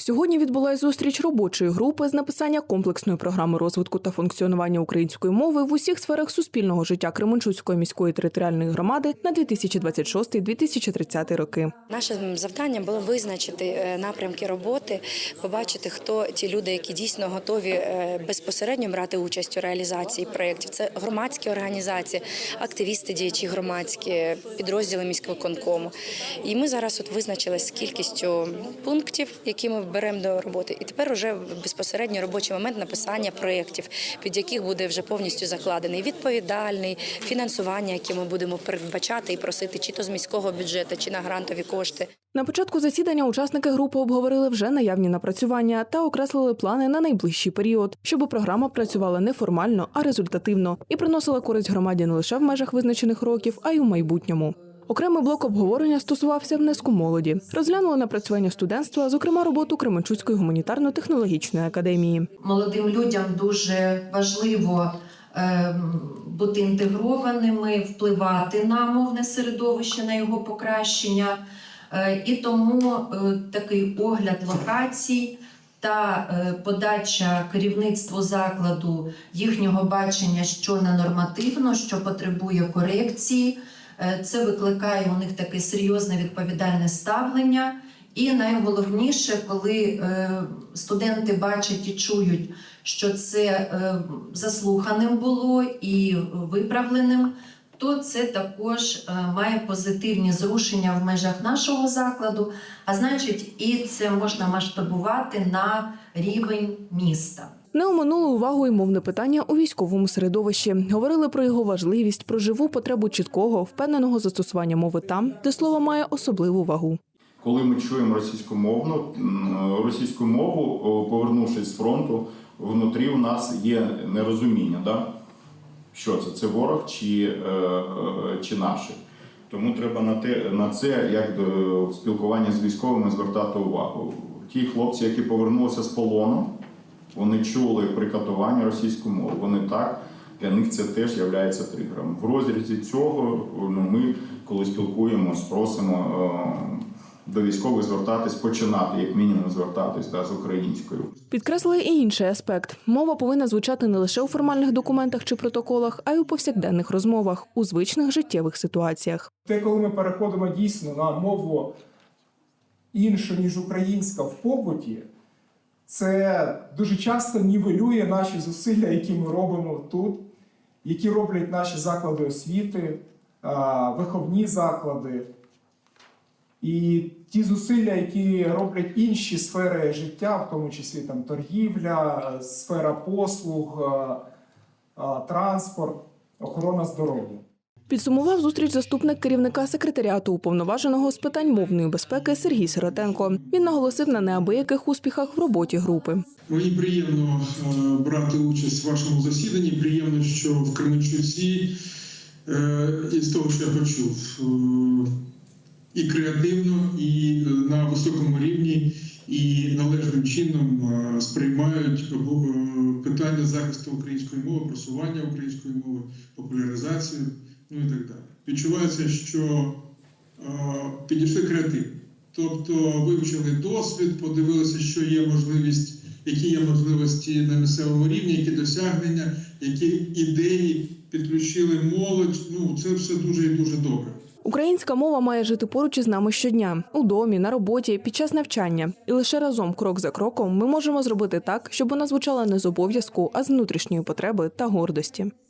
Сьогодні відбулася зустріч робочої групи з написання комплексної програми розвитку та функціонування української мови в усіх сферах суспільного життя Кременчуцької міської територіальної громади на 2026-2030 роки. Нашим завданням було визначити е, напрямки роботи, побачити, хто ті люди, які дійсно готові е, безпосередньо брати участь у реалізації проєктів. Це громадські організації, активісти, діячі громадські, підрозділи міськвиконкому. І ми зараз от визначилися з кількістю пунктів, які ми беремо до роботи. І тепер уже безпосередньо робочий момент написання проєктів, під яких буде вже повністю закладений відповідальний фінансування, яке ми будемо передбачати і просити чи то з міського бюджету, чи на грантові кошти. На початку засідання учасники групи обговорили вже наявні напрацювання та окреслили плани на найближчий період, щоб програма працювала не формально, а результативно і приносила користь громаді не лише в межах визначених років, а й у майбутньому. Окремий блок обговорення стосувався внеску молоді. Розглянули напрацювання студентства, зокрема роботу Кременчуцької гуманітарно-технологічної академії. молодим людям дуже важливо ем, бути інтегрованими, впливати на мовне середовище, на його покращення. Е, І тому е, такий огляд локацій та е, подача керівництву закладу їхнього бачення, що ненормативно, що потребує корекції. Е, Це викликає у них таке серйозне відповідальне ставлення. І найголовніше, коли е, студенти бачать і чують, що це е, заслуханим було і виправленим, то це також має позитивні зрушення в межах нашого закладу, а значить, і це можна масштабувати на рівень міста. Не оминули увагу і мовне питання у військовому середовищі. Говорили про його важливість, про живу потребу чіткого, впевненого застосування мови там, де слово має особливу вагу. Коли ми чуємо російськомовну російську мову, повернувшись з фронту, внутрі у нас є нерозуміння, да? що це? Це ворог чи, е, е, чи наші. Тому треба на, те, на це, як до в спілкуванні з військовими, звертати увагу. Ті хлопці, які повернулися з полону, вони чули при катуванні російську мову. Вони так, для них це теж є тригером. В розрізі цього ну, ми, коли спілкуємось, просимо е, до військових звертатись, починати, як мінімум, звертатись да, з українською. Підкреслили і інший аспект: мова повинна звучати не лише у формальних документах чи протоколах, а й у повсякденних розмовах у звичних життєвих ситуаціях. Те, коли ми переходимо дійсно на мову іншу, ніж українська в побуті, це дуже часто нівелює наші зусилля, які ми робимо тут, які роблять наші заклади освіти, виховні заклади. І ті зусилля, які роблять інші сфери життя, в тому числі там торгівля, сфера послуг, транспорт, охорона здоров'я. Підсумував зустріч заступник керівника секретаріату уповноваженого з питань мовної безпеки Сергій Сиротенко. Він наголосив на неабияких успіхах в роботі групи. Мені приємно е, брати участь в вашому засіданні. Приємно, що в Кременчуці е, із того, що я почув, е, і креативно, і на високому рівні, і належним чином сприймають питання захисту української мови, просування української мови, популяризацію, ну і так далі. Відчувається, що е, підійшли креативно. Тобто вивчили досвід, подивилися, що є можливість, які є можливості на місцевому рівні, які досягнення, які ідеї підключили молодь. Ну це все дуже і дуже добре. Українська мова має жити поруч із нами щодня у домі, на роботі, під час навчання. І лише разом, крок за кроком, ми можемо зробити так, щоб вона звучала не з обов'язку, а з внутрішньої потреби та гордості.